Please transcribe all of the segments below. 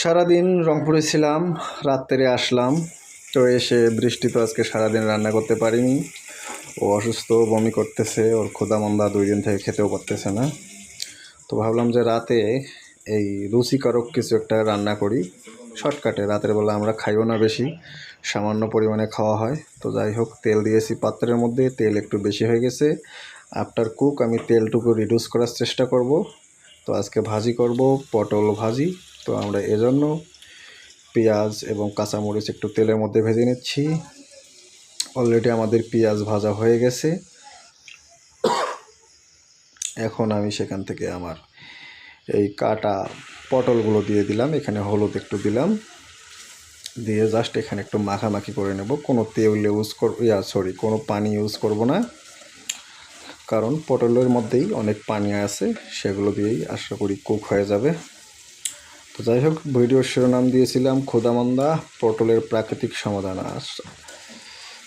সারাদিন রংপুরে ছিলাম রাত্রে আসলাম, তো এসে বৃষ্টি তো আজকে সারাদিন রান্না করতে পারিনি। ও অসুস্থ, বমি করতেছে, ওর ক্ষুদা মন্দা দুই দিন থেকে খেতেও পারতেছে না। তো ভাবলাম যে রাতে এই রুচিকারক কিছু একটা রান্না করি, শর্টকাটে। রাতের বেলা আমরা খাইও না বেশি, সামান্য পরিমাণে খাওয়া হয়। তো যাই হোক, তেল দিয়েছি পাত্রের মধ্যে, তেল একটু বেশি হয়ে গেছে। আফটার কুক আমি তেলটুকু রিডিউস করার চেষ্টা করব। তো আজকে ভাজি করব পটল ভাজি। তো আমরা এজন্য পেঁয়াজ এবং কাঁচামরিচ একটু তেলের মধ্যে ভেজে নিচ্ছি। অলরেডি আমাদের পেঁয়াজ ভাজা হয়ে গেছে। এখন আমি সেখান থেকে আমার এই কাটা পটলগুলো দিয়ে দিলাম। এখানে হলুদ একটু দিলাম। দিয়ে জাস্ট এখানে একটু মাখামাখি করে নেব। কোনো তেল ইউজ কর ইয়া সরি কোনো পানি ইউজ করব না। কারণ পটলের মধ্যেই অনেক পানি আছে। সেগুলো দিয়েই আশা করি কুক হয়ে যাবে। তো যাই হোক, ভিডিওর শিরোনাম দিয়েছিলাম ক্ষুদামন্দা পটলের প্রাকৃতিক সমাধান।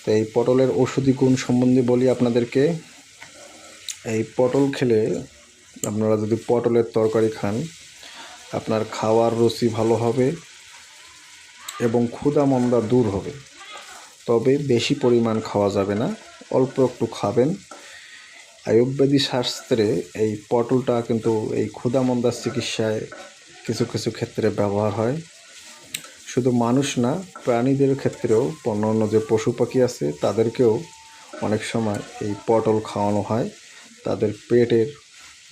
তো এই পটলের ওষুধি গুণ সম্বন্ধে বলি আপনাদেরকে। এই পটল খেলে আপনারা যদি পটলের তরকারি খান, আপনার খাওয়ার রুচি ভালো হবে এবং ক্ষুধা মন্দা দূর হবে। তবে বেশি পরিমাণ খাওয়া যাবে না, অল্প একটু খাবেন। আয়ুর্বেদিক শাস্ত্রে এই পটলটা কিন্তু এই ক্ষুধা মন্দার চিকিৎসায় কিছু কিছু ক্ষেত্রে ব্যবহার হয়। শুধু মানুষ না, প্রাণীদের ক্ষেত্রেও অন্যান্য যে পশু পাখি আছে, তাদেরকেও অনেক সময় এই পটল খাওয়ানো হয়। তাদের পেটের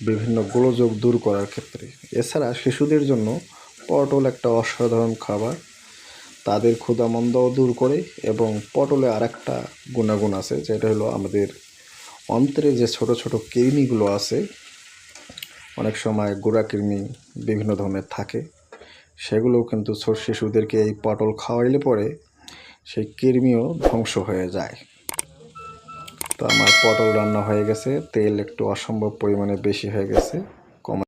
বিভিন্ন গোলযোগ দূর করার ক্ষেত্রে। এছাড়া শিশুদের জন্য পটল একটা অসাধারণ খাবার। তাদের ক্ষুধামন্দাও দূর করে এবং পটলে আরেকটা গুণাগুণ আছে, যেটা হলো আমাদের অন্ত্রে যে ছোট ছোট কৃমিগুলো আছে অনেক সময় গোড়া কৃমি বিভিন্ন ধরনের থাকে। সেগুলো কিন্তু শিশুদেরকে এই পটল খাওয়াইলে পরে সেই কৃমিও ধ্বংস হয়ে যায়। তো আমার পটল রান্না হয়ে গেছে, তেল একটু অসম্ভব পরিমাণে বেশি হয়ে গেছে।